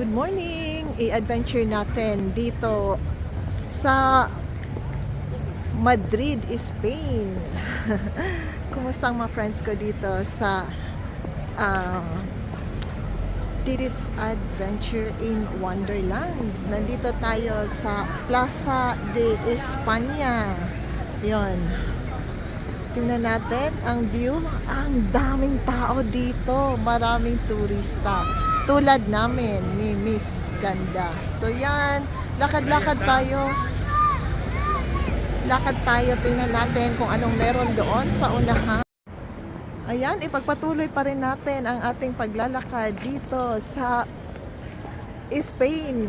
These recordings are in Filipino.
Good morning! I-adventure natin dito sa Madrid, Spain. Kumusta ang mga friends ko dito sa uh, Didit's Adventure in Wonderland. Nandito tayo sa Plaza de España. Yon. Tingnan natin ang view. Ang daming tao dito. Maraming turista. Tulad namin ni Miss Ganda. So yan. Lakad-lakad tayo. Lakad tayo. Tingnan natin kung anong meron doon sa unahan. Ayan, ipagpatuloy pa rin natin ang ating paglalakad dito sa Spain.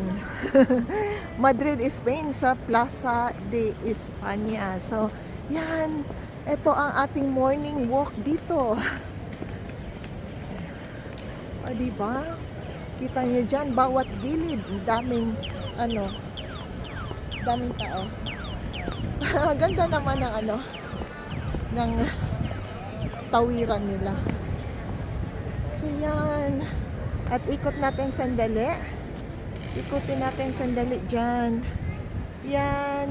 Madrid, Spain sa Plaza de España. So, yan. Ito ang ating morning walk dito. O, diba? Kita nyo dyan, bawat gilid, daming, ano, daming tao. Ganda naman ng ano, ng tawiran nila. So yan. At ikot natin sandali. Ikutin natin sandali dyan. Yan.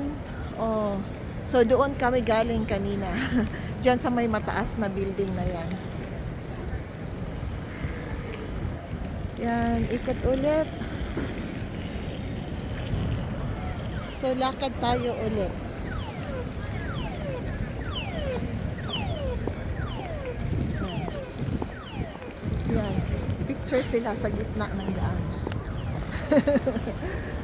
Oh. So doon kami galing kanina. dyan sa may mataas na building na yan. Yan. Ikot ulit. So lakad tayo ulit. Yan. Picture sila sa gitna ng daan.